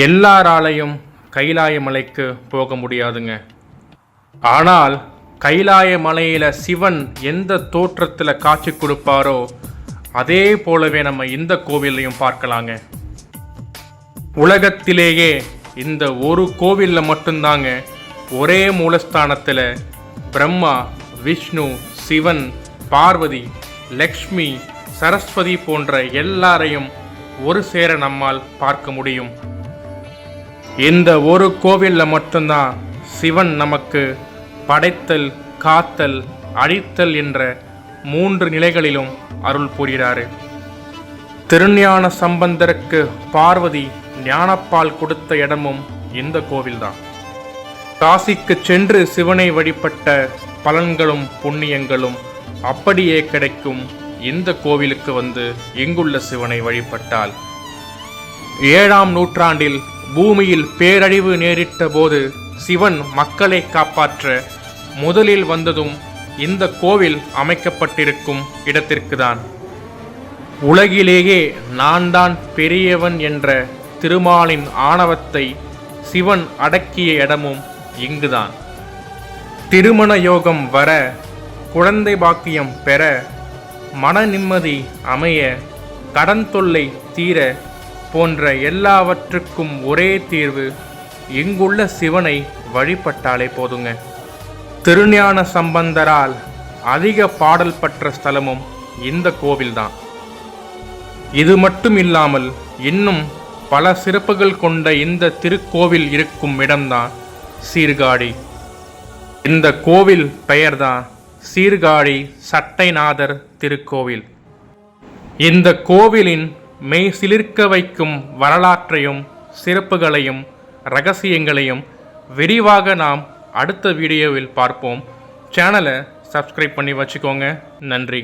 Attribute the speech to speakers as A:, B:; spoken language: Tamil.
A: எல்லாராலையும் கைலாய மலைக்கு போக முடியாதுங்க. ஆனால் கைலாய மலையில் சிவன் எந்த தோற்றத்தில் காட்சி கொடுப்பாரோ அதே போலவே நம்ம இந்த கோவிலையும் பார்க்கலாங்க. உலகத்திலேயே இந்த ஒரு கோவிலில் மட்டும்தாங்க ஒரே மூலஸ்தானத்தில் பிரம்மா விஷ்ணு சிவன் பார்வதி லக்ஷ்மி சரஸ்வதி போன்ற எல்லாரையும் ஒரு சேர நம்மால் பார்க்க முடியும். இந்த ஒரு கோவிலில் மட்டும்தான் சிவன் நமக்கு படைத்தல் காத்தல் அழித்தல் என்ற மூன்று நிலைகளிலும் அருள் புரிகிறாரு. திருஞான சம்பந்தருக்கு பார்வதி ஞானப்பால் கொடுத்த இடமும் இந்த கோவில்தான். காசிக்கு சென்று சிவனை வழிபட்ட பலன்களும் புண்ணியங்களும் அப்படியே கிடைக்கும் இந்த கோவிலுக்கு வந்து இங்குள்ள சிவனை வழிபட்டால். ஏழாம் நூற்றாண்டில் பூமியில் பேரழிவு நேரிட்ட போது சிவன் மக்களை காப்பாற்ற முதலில் வந்ததும் இந்த கோவில் அமைக்கப்பட்டிருக்கும் இடத்திற்குதான். உலகிலேயே நான் தான் பெரியவன் என்ற திருமாலின் ஆணவத்தை சிவன் அடக்கிய இடமும் இங்குதான். திருமண யோகம் வர குழந்தை பாக்கியம் பெற மன நிம்மதி அமைய கடன் தொல்லை தீர போன்ற எல்லாவற்றுக்கும் ஒரே தீர்வு இங்குள்ள சிவனை வழிபட்டாலே போதுங்க. திருஞான சம்பந்தரால் அதிக பாடல் பெற்ற ஸ்தலமும் இந்த கோவில்தான். இது மட்டும் இல்லாமல் இன்னும் பல சிறப்புகள் கொண்ட இந்த திருக்கோவில் இருக்கும் இடம்தான் சீர்காழி. இந்த கோவில் பெயர்தான் சீர்காழி சட்டைநாதர் திருக்கோவில். இந்த கோவிலின் மெய் சிலிர்க்க வைக்கும் வரலாற்றையும் சிறப்புகளையும் ரகசியங்களையும் விரிவாக நாம் அடுத்த வீடியோவில் பார்ப்போம். சேனலை சப்ஸ்கிரைப் பண்ணி வச்சுக்கோங்க. நன்றி.